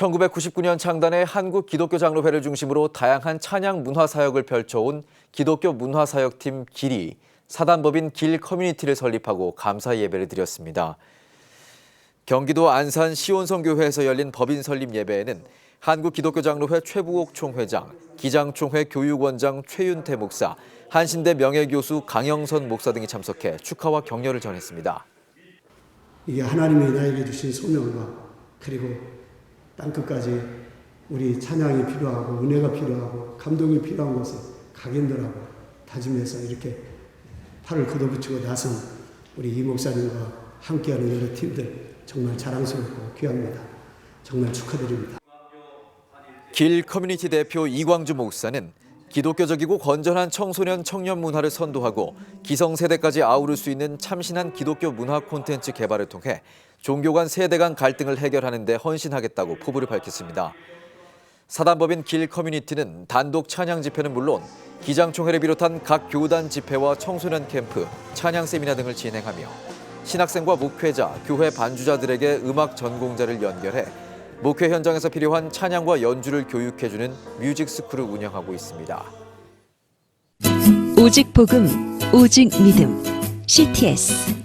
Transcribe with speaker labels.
Speaker 1: 1999년 창단해 한국 기독교 장로회를 중심으로 다양한 찬양 문화 사역을 펼쳐온 기독교 문화 사역팀 길이 사단법인 길 커뮤니티를 설립하고 감사 예배를 드렸습니다. 경기도 안산 시온성교회에서 열린 법인 설립 예배에는 한국 기독교 장로회 최부옥 총회장, 기장총회 교육원장 최윤태 목사, 한신대 명예교수 강영선 목사 등이 참석해 축하와 격려를 전했습니다.
Speaker 2: 이게 하나님이 나에게 주신 소명과 그리고 땅 끝까지 우리 찬양이 필요하고 은혜가 필요하고 감동이 필요한 곳에 각인들하고 다짐해서 이렇게 팔을 걷어붙이고 나선 우리 이 목사님과 함께하는 여러 팀들 정말 자랑스럽고 귀합니다. 정말 축하드립니다.
Speaker 1: 길 커뮤니티 대표 이광주 목사는 기독교적이고 건전한 청소년 청년 문화를 선도하고 기성세대까지 아우를 수 있는 참신한 기독교 문화 콘텐츠 개발을 통해 종교 간 세대 간 갈등을 해결하는 데 헌신하겠다고 포부를 밝혔습니다. 사단법인 길 커뮤니티는 단독 찬양 집회는 물론 기장총회를 비롯한 각 교단 집회와 청소년 캠프, 찬양 세미나 등을 진행하며 신학생과 목회자, 교회 반주자들에게 음악 전공자를 연결해 목회 현장에서 필요한 찬양과 연주를 교육해주는 뮤직 스쿨을 운영하고 있습니다.
Speaker 3: 오직 복음, 오직 믿음. CTS